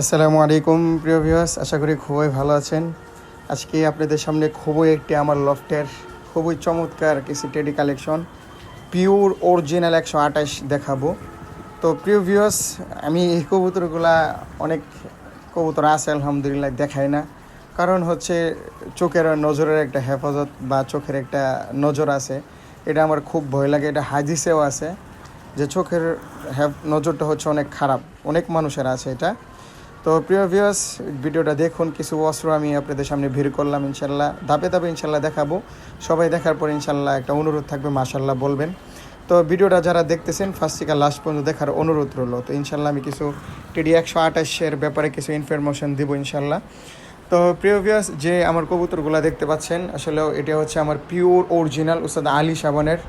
আসসালামু আলাইকুম, প্রিয় ভিউয়ার্স আশা করি খুবই ভালো আছেন। আজকে আপনাদের সামনে খুবই একটি আমার লফটের, খুবই চমৎকার কিছু টেডি কালেকশন পিওর অরিজিনাল একশো আঠাশ দেখাবো। তো প্রিয় ভিউয়ার্স আমি এই কবুতরগুলা অনেক কবুতর আছে, আলহামদুলিল্লাহ, দেখাই না। কারণ হচ্ছে চোখের নজরের একটা হেফাজত বা চোখের একটা নজর আছে। এটা আমার খুব ভয় লাগে, এটা হাদিসেও আছে যে চোখের নজরটা হচ্ছে অনেক খারাপ। অনেক মানুষের আছে এটা। তো প্রিয় ভিউয়ার্স ভিডিওটা দেখুন, কিছু অস্ত্র আমি আপনাদের সামনে ভিড় করলাম ইনশাল্লাহ ধাপে ধাপে ইনশাল্লাহ দেখাবো। সবাই দেখার পর ইনশাল্লাহ একটা অনুরোধ থাকবে মাশাল্লাহ বলবেন। তো ভিডিওটা যারা দেখতেছেন ফার্স্ট থেকে লাস্ট পর্যন্ত দেখার অনুরোধ রইল। তো ইনশাল্লাহ আমি কিছু টিডি একশো আঠাশের ব্যাপারে কিছু ইনফরমেশন দিব ইনশাল্লাহ তো প্রিয় ভিউয়ার্স যে আমার কবুতরগুলো দেখতে পাচ্ছেন আসলে এটা হচ্ছে আমার পিওর অরিজিনাল উস্তাদ আলী সাবানের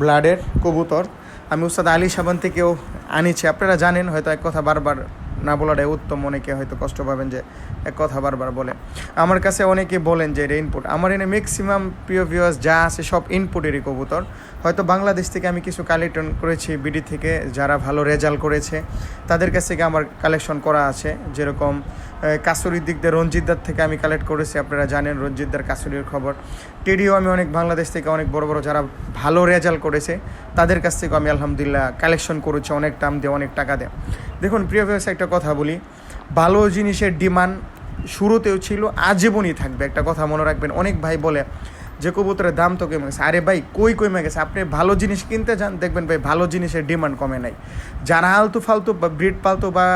ব্লাডের কবুতর। আমি উস্তাদ আলী সাবান থেকেও আনিছি, আপনারা জানেন, হয়তো এক কথা বারবার না বলাটাই উত্তম। অনেকে হয়তো কষ্ট পাবেন যে এক কথা বারবার বলে। আমার কাছে অনেকে বলেন যে এটা ইনপুট আমার এনে ম্যাক্সিমাম প্রিয় ভিউয়ার্স যা আছে সব ইনপুটেরই কবুতর। হয়তো বাংলাদেশ থেকে আমি কিছু কালেকশন করেছি বিডি থেকে যারা ভালো রেজাল্ট করেছে, তাদের কাছ থেকে আমার কালেকশন করা আছে। যেরকম কাসুরির দিক দিয়ে রঞ্জিতদার থেকে আমি কালেক্ট করেছি, আপনারা জানেন রঞ্জিতদার কাসুরির খবর। টেডিও আমি অনেক বাংলাদেশ থেকে অনেক বড় বড় যারা ভালো রেজাল্ট করেছে। তাদের কাছ থেকে আমি আলহামদুলিল্লাহ কালেকশন করেছি, অনেক দাম দিয়ে, অনেক টাকা দেয়। দেখুন, প্রিয় ভিউয়ার্স একটা কথা বলি। ভালো জিনিসের ডিমান্ড শুরুতেও ছিল, আজীবনই থাকবে। একটা কথা মনে রাখবেন, অনেক ভাই বলে যে, কবুতরের দাম তো কমে গেছে। আরে ভাই, কই কমে গেছে? আপনি ভালো জিনিস কিনতে যান, দেখবেন ভাই, ভালো জিনিসের ডিমান্ড কমে নাই। যারা আলতু ফালতু বা ব্রিড পালতু বা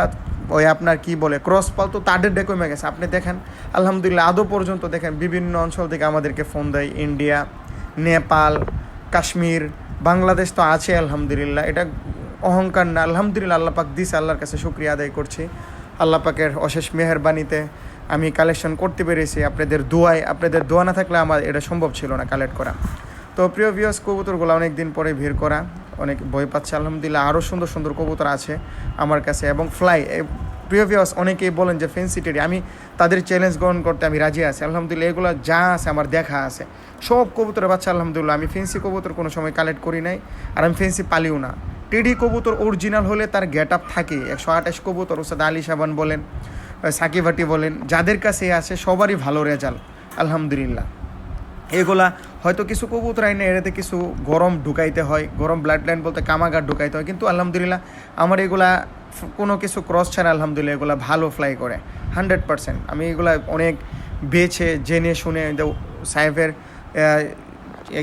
ওই আপনার কি বলে ক্রস পালতো, তাদের ডে কমে গেছে। আপনি দেখেন, আলহামদুলিল্লাহ আদৌ পর্যন্ত দেখেন, বিভিন্ন অঞ্চল থেকে আমাদেরকে ফোন দেয়। ইন্ডিয়া নেপাল কাশ্মীর, বাংলাদেশ তো আছে, আলহামদুলিল্লাহ। এটা অহংকার না। আলহামদুলিল্লাহ আল্লাহ পাক দিস আল্লাহর কাছে শুক্রিয়া আদায় করছি। আল্লাহ পাকের অশেষ মেহরবানিতে আমি কালেকশন করতে পেরেছি। আপনাদের দোয়ায়, আপনাদের দোয়া না থাকলে আমার এটা সম্ভব ছিল না কালেক্ট করা। তো প্রিয় ভিউয়ার্স কবুতরগুলো অনেক দিন পরে ভিড় করা। অনেক বই পাচ্ছে, আলহামদুলিল্লাহ। আরও সুন্দর সুন্দর কবুতর আছে আমার কাছে এবং ফ্লাই প্রিয় ভিউয়ার্স অনেকেই বলেন যে ফেন্সি টেডি আমি তাদের চ্যালেঞ্জ গ্রহণ করতে আমি রাজি আছি। আলহামদুলিল্লাহ, এগুলো যা আছে আমার দেখা আছে। সব কবুতরের বাচ্চা, আলহামদুলিল্লাহ, আমি ফেন্সি কবুতর কোনো সময় কালেক্ট করি নাই, আর আমি ফেন্সি পালিও না। টেডি কবুতর অরিজিনাল হলে তার গেট আপ থাকে। একশো আঠাশ কবুতর ওসাদ আলী সাবান বলেন সাকিভাটি বলেন, যাদের কাছে আছে, সবারই ভালো রেজাল্ট আলহামদুলিল্লাহ। এগুলা হয়তো কিছু কবুতর আইনে এটাতে কিছু গরম ঢুকাইতে হয়, গরম ব্লাড লাইন বলতে কামাগার ঢুকাইতে হয়, কিন্তু আলহামদুলিল্লাহ, আমার এগুলা কোনো কিছু ক্রস ছাড়া আলহামদুলিল্লাহ, এগুলা ভালো ফ্লাই করে হান্ড্রেড পার্সেন্ট আমি এগুলা অনেক বেছে, জেনে শুনে সাহেবের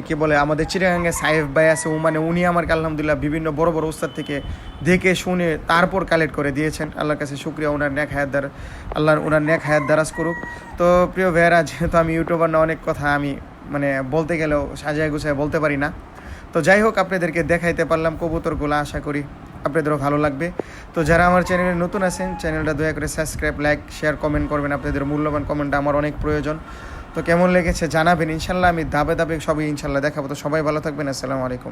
কি বলে, আমাদের চিড়িয়াঙ্গে সাহেব ভাই আছে মানে উনি আমার আলহামদুলিল্লাহ বিভিন্ন বড় বড় উস্তাদ থেকে দেখে শুনে তারপর কালেক্ট করে দিয়েছেন। আল্লাহর কাছে শুক্রিয়া, ওনার ন্যাক হায়াত দ্বার আল্লাহর, ওনার ন্যাক হায়াত দ্বারাজ করুক। তো প্রিয় ভাইয়েরা, যেহেতু আমি ইউটিউবার না, অনেক কথা আমি মানে বলতে গেলেও সাজায় গুছায় বলতে পারি না। তো যাই হোক, আপনাদেরকে দেখাইতে পারলাম কবুতরগুলো, আশা করি। আপনাদেরও ভালো লাগবে। তো যারা আমার চ্যানেলে নতুন আছেন, চ্যানেলটা দয়া করে সাবস্ক্রাইব লাইক শেয়ার কমেন্ট করবেন। আপনাদের মূল্যবান কমেন্টটা আমার অনেক প্রয়োজন। তো কেমন লেগেছে জানাবেন। ইনশাল্লাহ আমি ধাপে ধাপে সবই ইনশাল্লাহ দেখাবো। তো সবাই ভালো থাকবেন। আসসালামু আলাইকুম।